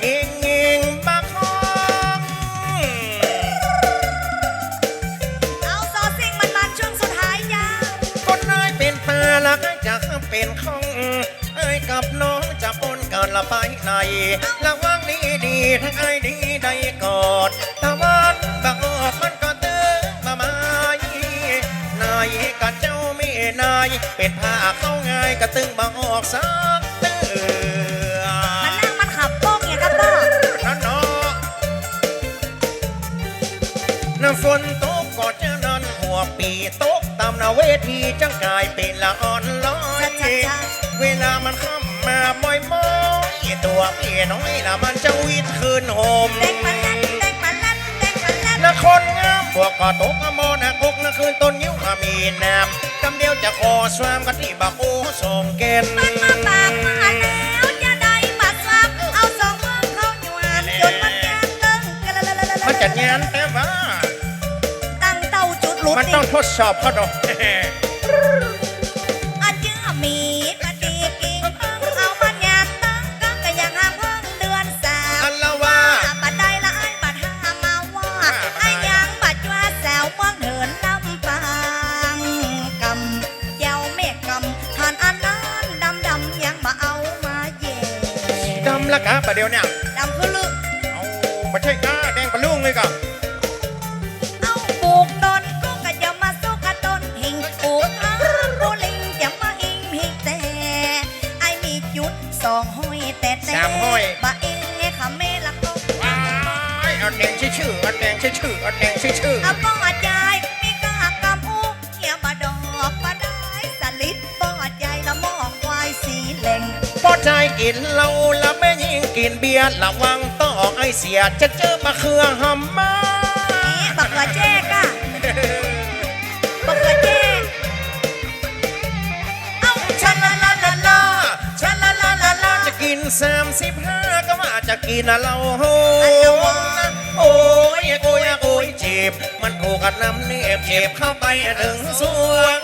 เงิงเงิงมาคองเอาซอซิงมันมันๆช่วงสุดท้ายยาคนนายเป็นตาลักจะเป็นของเอ้ยกับน้องจะปนกันละไปไหนระวังดีดีๆทั้งไอ้ดีได้กอดตะวันบักออกมันก็เตือนมาไม้นายกับเจ้าไม่นายเป็นผ้าเข้าง่ายก็ตึงบักออกสัก เวทีจังกลายเป็นละอ่อนลอยจ้าจ้าจ้าเวลามันเข้ามาบ่อยมอยตัวพี่น้อยละมันจะวิดคืนโหมเด็กมันลั่นเด็กมันลั่นเด็กมันลั่นและคนงามบวกก็ตกมอนะกกนะคืนต้นยิ้วมามีน้ำกำเดียวจะขอสวามกันที่บักโอส่งเกณฑ์มันมาปากมา มันดิต้องทดสอบเขาดอกอาเจือมีปฏิกิงเพิ่งเอามันยานตั้งกังก็ยังหาเพิ่งเดือนสามอันละว่าบัดได้ละไอ้บัดหามาว่าไอ้ยังบัดว่าแซวเมืองเหินลำปางกำเจ้าเมฆกำทานอันนั้นดำดำๆยังมาเอามาเย่ดำละกะประเดี๋ยวเนี่ยดำคือลึกเอาไม่ใช่กะแดงปะลุงเลยกะ ห้อยแต่แต่สามห้อย บะเอ๋ขะเมละก็ว้ายเอาแดงชื่อชื่อเอาแดงชื่อชื่อเอาแดงชื่อชื่อเอาป้อใจมีกากำอุกเหี่ยบดอกบะได้สลิดป้อใจละมองควายสีเหล่ง พอใจกินเหล้าละแม่ยิ่งกินเบียร์ระวังต้องไอเสียจะเจอมาเครือหำมานี่บักเขือแจ้กะบักเขือแจ้เอาชะละล นสามสิบห้าก็ว่าจะกินเหล้าโหนะโอ้ยโอ้ยโอ้ยเจ็บ มันถูกกันน้ำเนียบเจ็บเข้าไปถึงสวง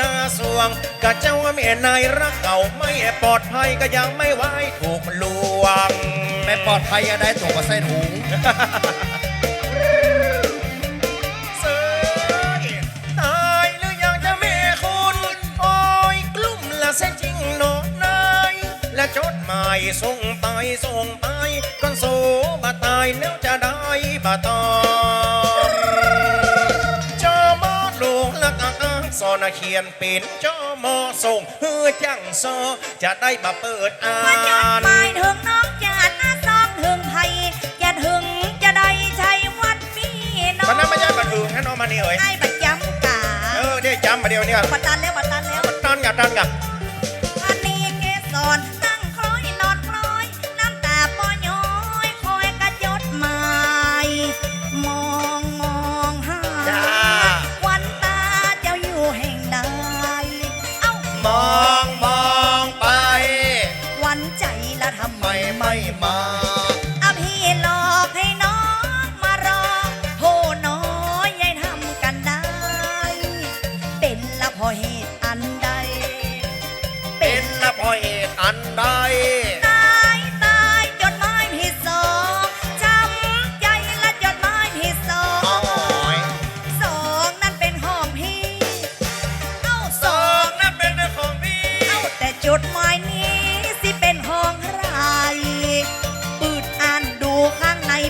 นาสวงกะเจ้าเมียนายรักเก่าไม่ปลอดภัยก็ยังไม่ไหวถูกลวง ไม่ปลอดภัยอย่าได้ตัวกว่าไส้ถุง ส่งไปส่งไปก่อนโซบาตายแล้วจะได้บาตอมจอมอหลวงละกะสอนเขียนเป็นจอมอส่งเฮือจังโซจะได้มาเปิดอ่ามาจดนหมายถึงน้องจาดอาซองถึงไทยจะถึงจะได้ใช้วัดพี่น้องวันนั้นไม่ใช่บันทึงให้น้องมานี่เอ่ยไอ้ประจำกาเออเดี๋ยวจำมาเดียวเนี่ยปัดตันแล้วปัดตันแล้วตันกับตันกับ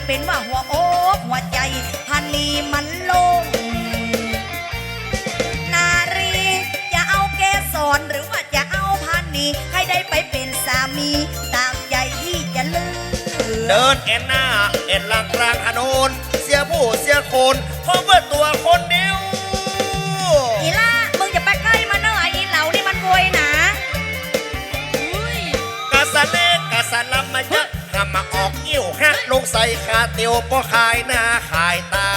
เป็นว่าหัวอกหัวใจพันนีมันลง นารีจะเอาเกสรหรือว่าจะเอาพันนีให้ได้ไปเป็นสามีตามใจที่จะเลือกเดินเอ็นหน้าเอ็นหลังกลางถนนเสียผู้เสียคนเพราะว่าตัวคนเใส่คาเตียวพอขายหน้าขายตา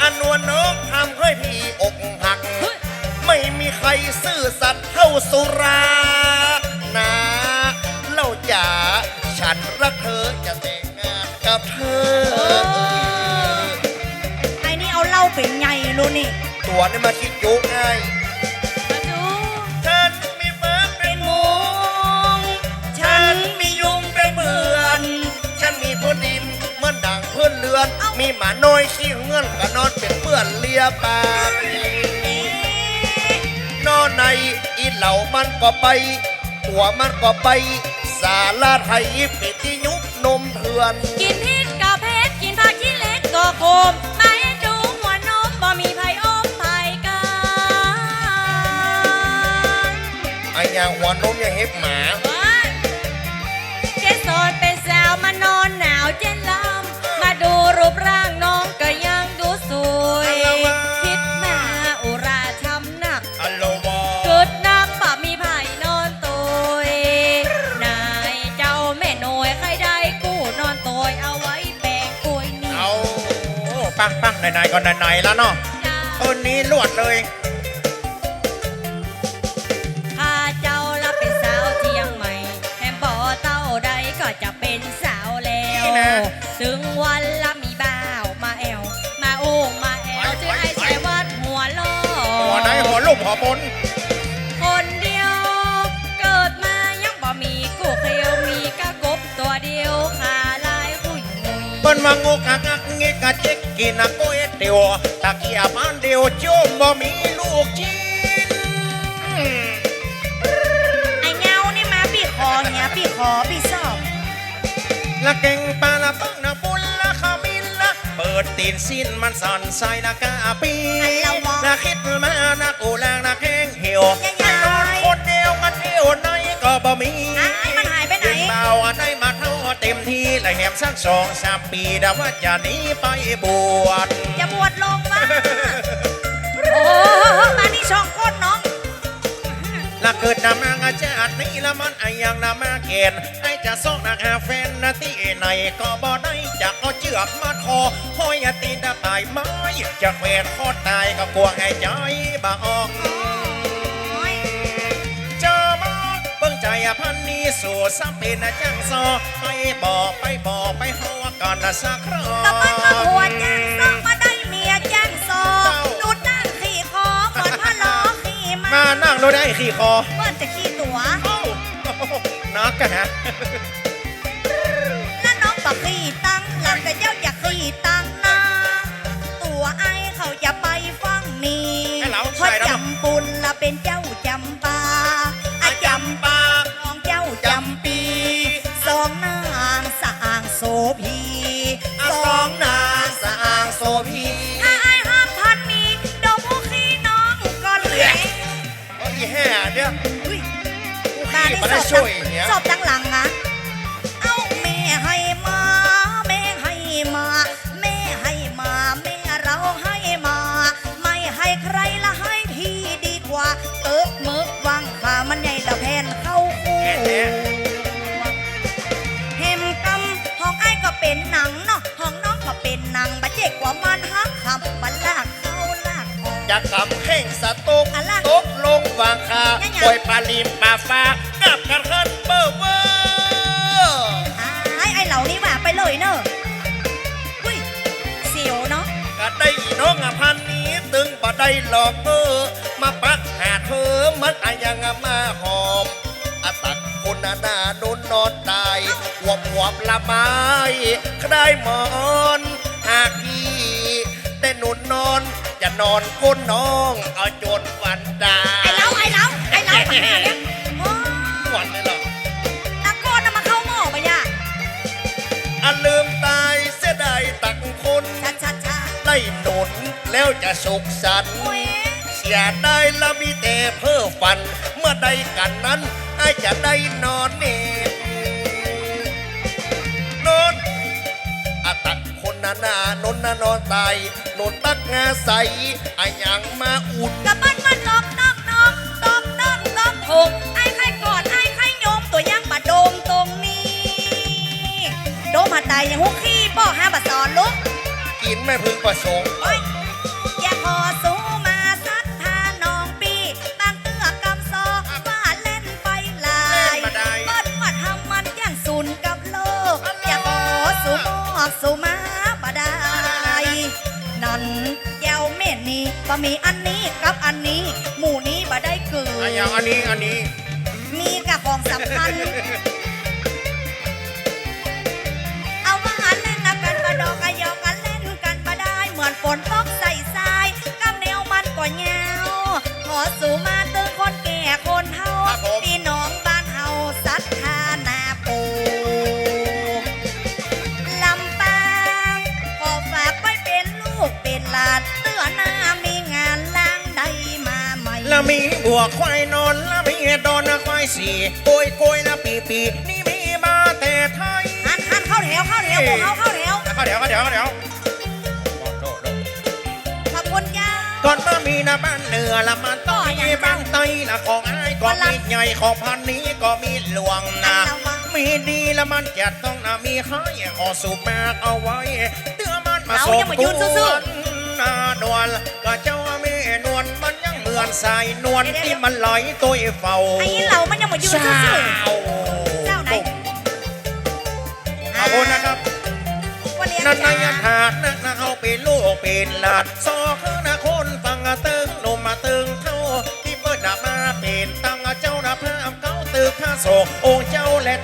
อันนวลน้องทำให้พี่อกหัก ไม่มีใครซื่อสัตย์เท่าสุรานะเล่าจ๋าฉันรักเธอจะแต่งงานกับเธอไอ้นี่เอาเหล้าเป็นไงรู้นี่ ตัวนี่มาคิดยุง่าย มาน้อยขี้เงื่อนก็นอนเป็นเพื่อนเลียปากเอ๊ะนอนในอีเหล่ามันก็ไปตัวมันก็ไป สาลาไทยปิดที่ยุบนมเถื่อน กินพริกกับเพชรกินผักขี้เหล็กก็โคมมาเอ็นดูหัวนมบ่มีไผอมไผกันไอ้ยางหัวนมยังเห็บหมาเกสรเป็นสาวมานอนหนาวเจนลำ ปังปังไหนๆก็ไหนๆแล้วเนาะจ้าคนนี้ลวดเลยข้าเจ้าละเป็นสาวเทียงใหม่แถมบ่เต้าใดก็จะเป็นสาวแล้ว ถึงวันละมีบ่าวมาแอว มาโอ้มาแอวไปชื่อไปไอ้ไปชายวัดหัวล้อหัวไหนหัวลุ่มหัวบนคนเดียวเกิดมายังบ่มีกูเคียวมีกะกบตัวเดียวขาลายหุ่ยมุยเปิ้นว่างกอักอักเง กกินอะโกเอเตียวตะเกียบอันเดียวโจมบ่มีลูกชิ้นไอ้เงานี่มาพี่คอเนี้ยพี่คอพี่ซ่อมละเก่งปลาละปังนะปุนละขมินละเปิดตีนสิ้นมันสั่นใส่ละกาปีละคิดมานะกูลางนะแข้งเหี่ยวนอนคนเดียวกันเที่ยวไหนก็บ่มี เท่าเต็มที่และแหมสักสองสามปีดาว่าจะหนีไปบวชจะบวชลงมาโอ้มานี่ช่องก้นน้องละเกิดนำมางอาจารย์นี่ละมันไอยังนำมาเกณฑ์ไอจะซอกนักหาแฟนนะที่ไหนก็บ่ได้จะเอาเชือกมาคอห้อยตีนตาตายไม้จะแขวนคอตายก็กลัวให้ใจบ่ออก พันนี้สู่สัมเป็นนะจังซอไปบอกไปบอกไปหัวก่อนนะสักครอก็มันมาหัวย่างซอกมาได้เมียย่างซอกดูดนั่งขี่คอก่อนพะล้อขี่มามานั่งดูได้ขี่คอเปิ้นจะขี่ตัวเอ้านักกันฮะแล้วน้องบอกขี่ตังหลังแต่เจ้าอยากขี่ตังนะตัวไอ้เขาจะไปฟังนี่ให้เราเพราะใส่แล้วจำปุนละเป็นเจ้า มานี่ได้สช่อวยบเนี่ยสอบตั้งหลังอะเอาแม่ให้มา แม่ให้มา แม่ให้มา แม่เราให้มา ไม่ให้ใครละให้พี่ดีกว่าเอิบมึกวางขามันใหญ่ละแผ่นเข้าคู่เห็มกำห้องไอ้ายก็เป็นหนังเนาะห้องน้องก็เป็นหนังบาเจ๊กว่ามันฮักคำมันลากเข้าลากออกจะกำแห่งสตุกอะไรตกลงวางคายังไงปล่อยปลาลิมปลาฟ้า กับกันขึ้นเบอร์เวอร์ไอ้ไอ้เหล่านี้ว่าไปเลยเนอะอุ้ยเสียวเนาะก็ได้น้องอพันนี้ตึงบ่ได้หลอกเบอร์มาปักหาเธอมันอายังมาหอมอาตักคนหน้านุนนอนตายหวบหวบละไม้ใครหมอนหากพี่ได้หนุนนอนจะนอนก้นน้องเอาจนวันตาไอ้ยเหล่าไอ้เหล่าไอ้เหล่า ได้หนุนแล้วจะสุขสันต์โอ้ยเสียได้และมีแต่เพ้อฝัน เมื่อใดกันนั้นไอ้จะได้นอนเนบนอนอาตักคนนานานนนานอนตายนนตักงาใสอายังมาอุ่นกระปั้นมันนอกนอกนอกตอกตอกตอกถกไอ้ไข่กอดไอ้ไข่โยมตัวยังบะโดมตรงนี้ โดมหัดใดยังหุก แม่พึงประสงค์โอ้ยอย่าขอสู้มาสัทธาน้องปีบางเตื้อกำซอว่าเล่นไปหลายเล่นมาได้เปิ้นว่าทำมันย่างสุนกับโลก อย่าขอสู้บอกสู้มาบ่ได้นั่นเย้าเม่นนี่บ่มีอันนี้กับอันนี้ หมู่นี้บ่ได้เกิอันดอย่างอันนี้อันนี้ มีกับของสำคัญเอาว่าเล่นนะกันมาดอกกะยอกกันเล่นกัน ฝนตกใส่ทรายกำแนวมันก็ยาวขอสู่มาตึงคนแก่คนเฒ่าครับผม พี่น้องบ้านเฮาสัทธานาปูลำปางขอฝากไว้เป็นลูกเป็นหลานเตือหน้ามีงานล้างใดมาใหม่ ละมีบัวควายนอนละมีดอนควายสีโกยโกยละปีปีนี่มีมาแต่ไทยหันหันเข้าแถวเข้าแถวพวกเขาเข้าแถว เข้าเดี๋ยวเข้าเดี๋ยวเข้าเดี๋ยว ก่อนมามีนะบ้านเหนือละมันต้องมีบ้านไตละของอ้ายก็มีใหญ่ของพันนี้ก็มีหลวงนะมีดีละมันจะต้องนะมีให้ขอสูบมากเอาไว้เตือมันมาส่งวนนาดวนก็เจ้าแม่นวลมันยังเหมือนสายนวลที่มันไหลตัวเฝ้าไอ้เหล่ามันยังมายืนซื่อเจ้าไหนขอบคุณนะครับๆวันนี้นั่นในจ้าถาดนักนะเขาเป็นลูกเป็นหลานซอคือน ดหน้ามาเป็นตั้งเจ้าหน้าพระเก้าตึกข้าโศกองค์เจ้าและ